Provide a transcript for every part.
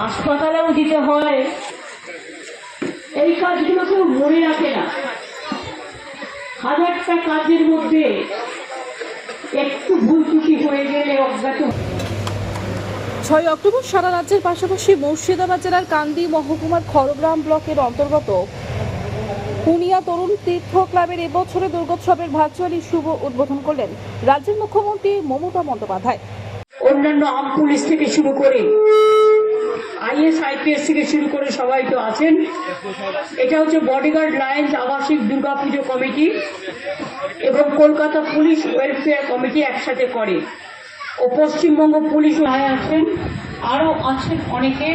হাসপাতালেও দিতে হয়। এই কাজগুলো কেউ মনে রাখে না। হাজারটা কাজের মধ্যে একটু ভুল ত্রুটি হয়ে গেলে অজ্ঞাত ছয় অক্টোবর সারা রাজ্যের পাশাপাশি মুর্শিদাবাদ জেলার কান্দি, মহকুমার খড়গ্রাম ব্লকের অন্তর্গত। পুনিয়া তরুণ তীর্থ ক্লাবের এবছরে দুর্গোৎসবের ভার্চুয়ালি শুভ উদ্বোধন করলেন রাজ্যের মুখ্যমন্ত্রী মমতা বন্দ্যোপাধ্যায়। অন্যান্য আম পুলিশ থেকে শুরু করে আইএস, আইপিএস থেকে শুরু করে সবাই তো আছেন। এটা হচ্ছে বডিগার্ড লাইন্স আবাসিক দুর্গাপুজো কমিটি এবং কলকাতা পুলিশ ওয়েলফেয়ার কমিটি একসাথে করে। ও পশ্চিমবঙ্গ পুলিশ আছেন। আরও আছেন অনেকে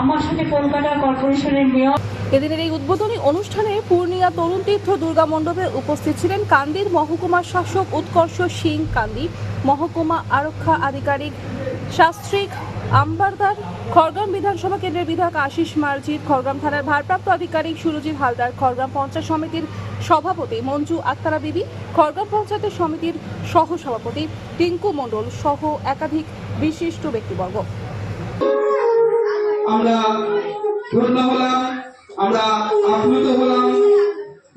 আমার সাথে কলকাতা কর্পোরেশনের মেয়র এদিনের এই উদ্বোধনী অনুষ্ঠানে পূর্ণিয়া তরুণ তীর্থ দুর্গা মণ্ডপে উপস্থিত ছিলেন কান্দির মহকুমার শাসক উৎকর্ষ সিং কান্দি, মহকুমা আরক্ষা আধিকারিক শাস্ত্রিক আম্বারদার, খড়গ্রাম বিধানসভা কেন্দ্রের বিধায়ক আশিস মার্জিত খড়গ্রাম থানার ভারপ্রাপ্ত আধিকারিক সুরজিৎ হালদার, খড়গ্রাম পঞ্চায়েত সমিতির সভাপতি মঞ্জু আক্তারা বিবি, খড়গ্রাম পঞ্চায়েতের সমিতির সহ সভাপতি টিঙ্কু মণ্ডল সহ একাধিক বিশিষ্ট ব্যক্তিবর্গ। আমরা ধন্য হলাম, আমরা আপ্লুত হলাম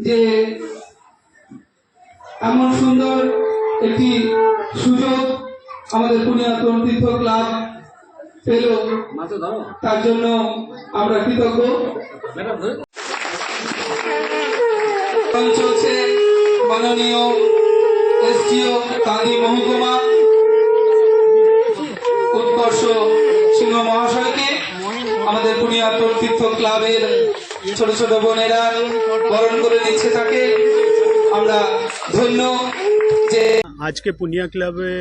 যে এমন সুন্দর একটি সুযোগ আমাদের পুনিয়া তরুণ তীর্থ ক্লাব পেল। তার জন্য আমরা কৃতজ্ঞ। চলছে মাননীয় কান্দি মহকুমা। উৎকর্ষ সিংহ মহাশয়কে আমাদের পুনিয়া তীর্থ ক্লাবের ছোট ছোট বোনেরা বরণ করে নিচ্ছে তাকে। আমরা ধন্য যে আজকে পুনিয়া ক্লাবে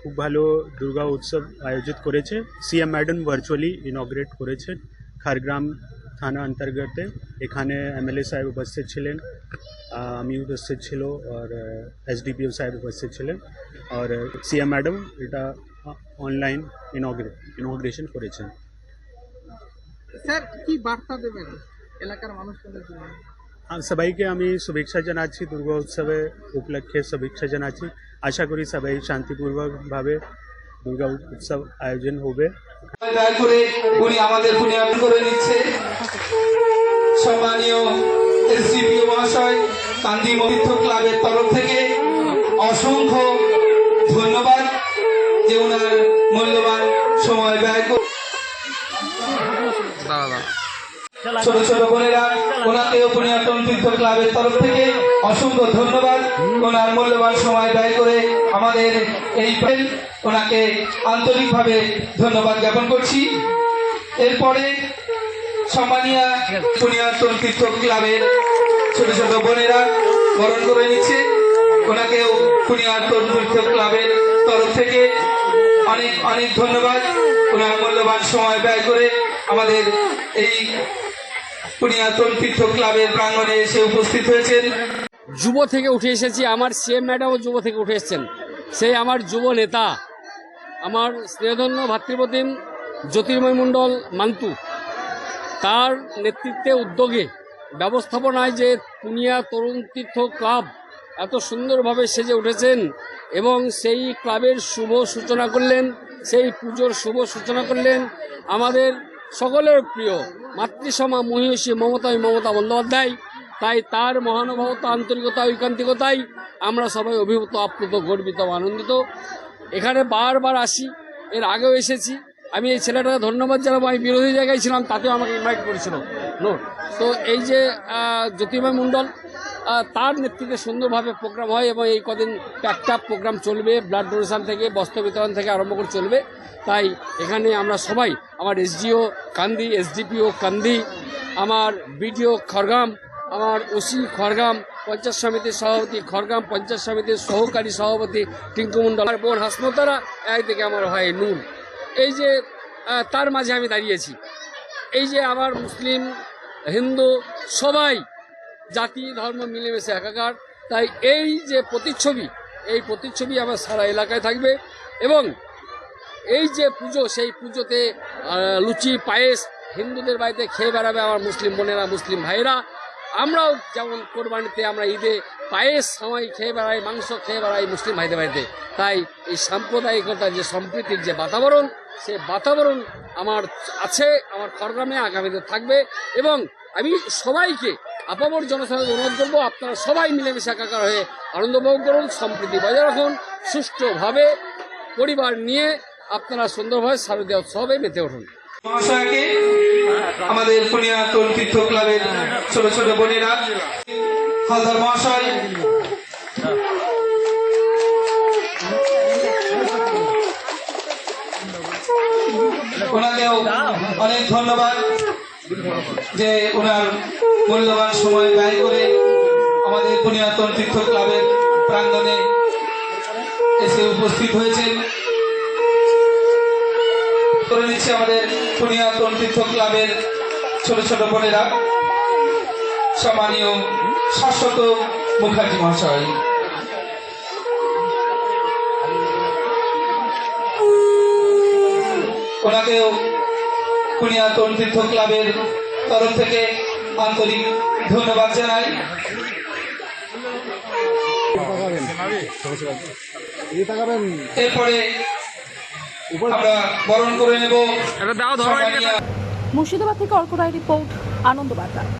খুব ভালো দুর্গা উৎসব আয়োজিত করেছে। সিএম ম্যাডাম ভার্চুয়ালি ইনগ্রেট করেছে খারগ্রাম থানা অন্তর্গতে। এখানে এমএলএ সাহেব উপস্থিত ছিলেন আমি উপস্থিত ছিল আর এসডিপিও সাহেব উপস্থিত ছিলেন। আর, সিএম ম্যাডাম এটা অনলাইন ইনগ্রেট ইনগ্রেশন করেছেন। স্যার কি বার্তা দেবেন এলাকার মানুষজনের জন্য? সবাইকে আমি শুভেচ্ছা জানাচ্ছি দুর্গা উৎসবে উপলক্ষে শুভেচ্ছা জানাচ্ছি। আশা করি সবাই শান্তিপূর্বকভাবে দুর্গা উৎসব আয়োজন হবে। দয়া করে উনি আমাদের করে নিচ্ছে। সম্মানীয় মহাশয় কান্দি ক্লাবের তরফ থেকে অসংখ্য ধন্যবাদ যে ওনার মূল্যবান সময় ব্যয় করে ছোট ছোট বোনেরা ওনাকেও পুনিয়াতন তীর্থ ক্লাবের তরফ থেকে অসংখ্য ধন্যবাদ। ওনার মূল্যবান সময় ব্যয় করে আমাদের এই প্যানেল ওনাকে আন্তরিকভাবে ধন্যবাদ জ্ঞাপন করছি। এরপরে সম্মানিয়া পুনিয়াতন তীর্থ ক্লাবের ছোট ছোট বোনেরা বরণ করে নিচ্ছে। ওনাকেও পুনিয়াতন তীর্থ ক্লাবের তরফ থেকে অনেক অনেক ধন্যবাদ। ওনার মূল্যবান সময় ব্যয় করে আমাদের এই পুনিয়াতন তীর্থ ক্লাবের প্রাঙ্গণে এসে উপস্থিত হয়েছেন। যুব থেকে উঠে এসেছি, আমার সিএম ম্যাডামও যুব থেকে উঠে এসেছেন। সেই আমার যুব নেতা, আমার স্নেহধন্য ভাতৃপ্রতিম জ্যোতির্ময় মণ্ডল মান্তু তার নেতৃত্বে উদ্যোগে, ব্যবস্থাপনায় যে পুনিয়া তরুণ তীর্থ ক্লাব এত সুন্দরভাবে সেজে উঠেছেন এবং সেই ক্লাবের শুভ সূচনা করলেন, সেই পুজোর শুভ সূচনা করলেন, আমাদের সকলের প্রিয়, মাতৃসমা মহিষী মমতা মমতা বন্দ্যোপাধ্যায়। তাই তার মহানুভবতা, আন্তরিকতা ঐকান্তিকতায় আমরা সবাই অভিভূত, আপ্লুত, গর্বিত, আনন্দিত। এখানে বারবার আসি, এর আগেও এসেছি। আমি এই ছেলেটাকে ধন্যবাদ জানাব, আমি বিরোধী জায়গায় ছিলাম, তাতেও আমাকে ইনভাইট করেছিল। নোট তো এই যে আহ, জ্যোতির্ময় মণ্ডল তার নেতৃত্বে সুন্দরভাবে প্রোগ্রাম হয় এবং এই কদিন একটা প্রোগ্রাম চলবে ব্লাড ডোনেশন থেকে বস্ত্র বিতরণ থেকে আরম্ভ করে চলবে। তাই এখানে আমরা সবাই আমার এসডিও কান্দি এসডিপিও কান্দি আমার বিডিও খড়গাম আমার ওসি খড়গাম পঞ্চায়েত সমিতির সভাপতি খড়গাম পঞ্চায়েত সমিতির সহকারী সভাপতি টিঙ্কু মণ্ডল আমার বোন হাসমতারা একদিকে আমার হয় নুন এই যে তার মাঝে আমি দাঁড়িয়েছি। এই যে আমার মুসলিম হিন্দু, সবাই জাতি, ধর্ম মিলেমিশে একাকার। তাই এই যে প্রতিচ্ছবি, এই প্রতিচ্ছবি আমার সারা এলাকায় থাকবে এবং এই যে পুজো, সেই পুজোতে লুচি, পায়েস হিন্দুদের বাড়িতে খেয়ে বেড়াবে আমার মুসলিম বোনেরা, মুসলিম ভাইয়েরা। আমরাও যেমন কোরবানিতে আমরা ঈদে পায়েস সামাই খেয়ে বেড়াই, মাংস খেয়ে বেড়াই মুসলিম ভাইদের বাড়িতে। তাই এই সাম্প্রদায়িকতার যে সম্প্রীতির যে বাতাবরণ সে বাতাবরণ আমার আছে, আমার খড়গ্রামে আগামীতে থাকবে এবং আমি সবাইকে আপামর জনসাধারণ অনুরোধ করব, আপনারা সবাই মিলেমিশে একাকার হয়ে আনন্দ উপভোগ করুন, সম্প্রীতি বজায় রাখুন, সুষ্ঠুভাবে পরিবার নিয়ে আপনারা সুন্দরভাবে শারদীয় উৎসবে মেতে উঠুন। মহাশয়কে, আমাদের পুনিয়াতন তীর্থ ক্লাবের ছোট ছোট বোনেরা হালদার মহাশয় ওনাকেও অনেক ধন্যবাদ যে ওনার মূল্যবান সময় ব্যয় করে আমাদের পুনিয়াতন তীর্থ ক্লাবের প্রাঙ্গণে এসে উপস্থিত হয়েছেন। করে নিচ্ছে আমাদের পুনিয়াতন তীর্থ ক্লাবের ছোট ছোট বোনেরা। সম্মানীয় শাশ্বত মুখার্জি মহাশয়। ওনাকেও পুনিয়াতন তীর্থ ক্লাবের তরফ থেকে আন্তরিক ধন্যবাদ জানাই। এরপরে আমরা বরণ করে নেব মুর্শিদাবাদ থেকে অর্ক রায় রিপোর্ট আনন্দ বার্তা